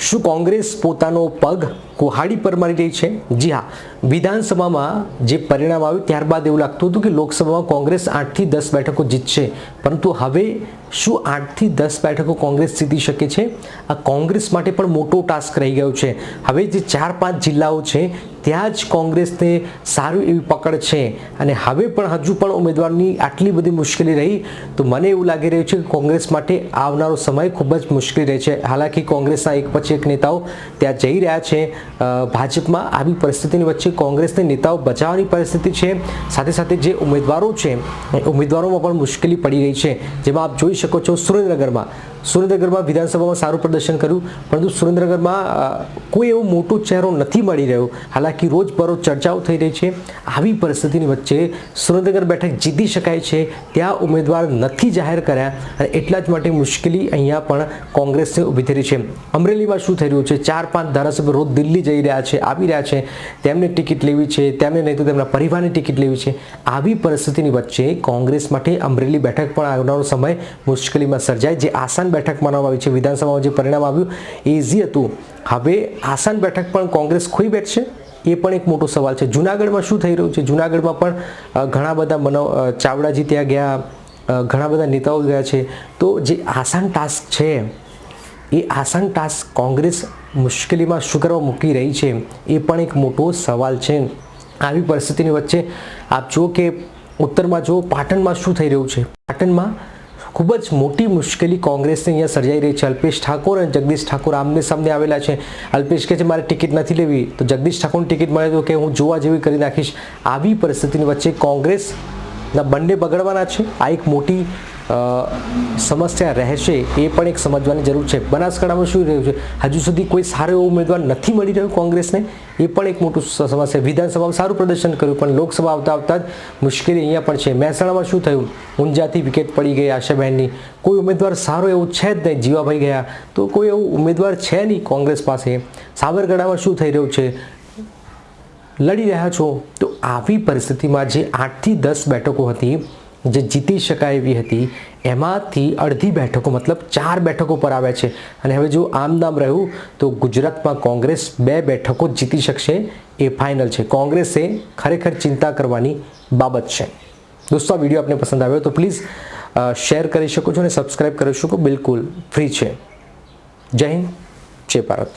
શું કોંગ્રેસ પોતાનો પગ કુહાડી પર મારી રહી છે? જી હા, વિધાનસભામાં જે પરિણામ આવ્યું ત્યારબાદ એવું લાગતું હતું કે લોકસભામાં કોંગ્રેસ આઠથી દસ બેઠકો જીતશે. પરંતુ હવે શું આઠથી દસ બેઠકો કોંગ્રેસ જીતી શકે છે? આ કોંગ્રેસ માટે પણ મોટો ટાસ્ક રહી ગયો છે. હવે જે ચાર પાંચ જિલ્લાઓ છે ત્યાં જ કોંગ્રેસને સારું એવી પકડ છે. અને હવે પણ હજુ પણ ઉમેદવારની આટલી બધી મુશ્કેલી રહી, તો મને એવું લાગી રહ્યું છે કે કોંગ્રેસ માટે આવનારો સમય ખૂબ જ મુશ્કેલ રહે છે. હાલાકી કોંગ્રેસના એક પછી એક નેતાઓ ત્યાં જઈ રહ્યા છે. ભાજપમાં આવી પરિસ્થિતિની વચ્ચે કોંગ્રેસને નેતાઓ બચાવવાની પરિસ્થિતિ છે. સાથે સાથે જે ઉમેદવારો છે ઉમેદવારોમાં પણ મુશ્કેલી પડી રહી છે. જેમાં આપ જોઈ શકો છો સુરેન્દ્રનગરમાં સુરેન્દ્રનગરમાં વિધાનસભામાં સારું પ્રદર્શન કર્યું, પરંતુ સુરેન્દ્રનગરમાં કોઈ એવો મોટો ચહેરો નથી મળી રહ્યો. હાલાકી રોજબરોજ ચર્ચાઓ થઈ રહી છે. આવી પરિસ્થિતિની વચ્ચે સુરેન્દ્રનગર બેઠક જીતી શકાય છે. ત્યાં ઉમેદવાર નથી જાહેર કર્યા અને એટલા જ માટે મુશ્કેલી અહીંયા પણ કોંગ્રેસને ઊભી થઈ રહી છે. અમરેલીમાં શું થઈ રહ્યું છે? ચાર પાંચ ધારાસભ્યો રોજ દિલ્હી જઈ રહ્યા છે, આવી રહ્યા છે. તેમને ટિકિટ લેવી છે, તેમને નહીં તો તેમના પરિવારની ટિકિટ લેવી છે. આવી પરિસ્થિતિની વચ્ચે કોંગ્રેસ માટે અમરેલી બેઠક પણ આવનારો સમય મુશ્કેલીમાં સર્જાય, જે આસાન બેઠક માનવામાં આવી છે. વિધાનસભામાં જે પરિણામ આવ્યું ઇઝી હતું. હવે આસાન બેઠક પણ કોંગ્રેસ ખોઈ બેઠશે? એ પણ એક મોટો સવાલ છે. જુનાગઢમાં શું થઈ રહ્યું છે? જુનાગઢમાં પણ ઘણા બધા મનો ચાવડાજી ત્યાં ગયા ઘણા બધા નેતાઓ ગયા છે. તો જે આસાન ટાસ્ક છે, એ આસાન ટાસ્ક કોંગ્રેસ મુશ્કેલીમાં શું કરવા મૂકી રહી છે? એ પણ એક મોટો સવાલ છે. આવી પરિસ્થિતિની વચ્ચે આપ જુઓ કે ઉત્તરમાં જુઓ પાટણમાં શું થઈ રહ્યું છે? પાટણમાં ખૂબ જ મોટી મુશ્કેલી કોંગ્રેસને અહીંયા સર્જાઈ રહી છે. અલ્પેશ ઠાકોર અને જગદીશ ઠાકોર આમને સામને આવેલા છે. અલ્પેશ કહે છે, મારે ટિકિટ નથી લેવી. તો જગદીશ ઠાકોરની ટિકિટ મળે તો કે હું જોવા જેવી કરી નાખીશ. આવી પરિસ્થિતિની વચ્ચે કોંગ્રેસના બંને બગડવાના છે. આ એક મોટી સમસ્યા રહેશે એ પણ એક સમજવાની જરૂર છે. બનાસકાંઠામાં શું રહ્યું છે? હજુ સુધી કોઈ સારો એવો ઉમેદવાર નથી મળી રહ્યો કોંગ્રેસને. એ પણ એક મોટું સમસ્યા. વિધાનસભામાં સારું પ્રદર્શન કર્યું, પણ લોકસભા આવતા આવતા જ મુશ્કેલી અહીંયા પણ છે. મહેસાણામાં શું થયું? ઊંઝાથી વિકેટ પડી ગઈ આશાબહેનની. કોઈ ઉમેદવાર સારો એવો છે જ નહીં. જીવાભાઈ ગયા. તો કોઈ એવું ઉમેદવાર છે નહીં કોંગ્રેસ પાસે. સાબરકાંઠામાં શું થઈ રહ્યું છે? લડી રહ્યા છો, તો આવી પરિસ્થિતિમાં જે આઠથી દસ બેઠકો હતી, જે જીતી શકાય એવી હતી, એમાંથી અડધી બેઠકો, મતલબ ચાર બેઠકો પર આવ્યા છે. અને હવે જો આમ નામ રહ્યું, તો ગુજરાતમાં કોંગ્રેસ બે બેઠકો જીતી શકશે, એ ફાઇનલ છે. કોંગ્રેસે ખરેખર ચિંતા કરવાની બાબત છે. દોસ્તો, આ વીડિયો આપને પસંદ આવ્યો તો પ્લીઝ શેર કરી શકો છો અને સબસ્ક્રાઇબ કરી શકો. બિલકુલ ફ્રી છે. જય હિન્દ, જય ભારત.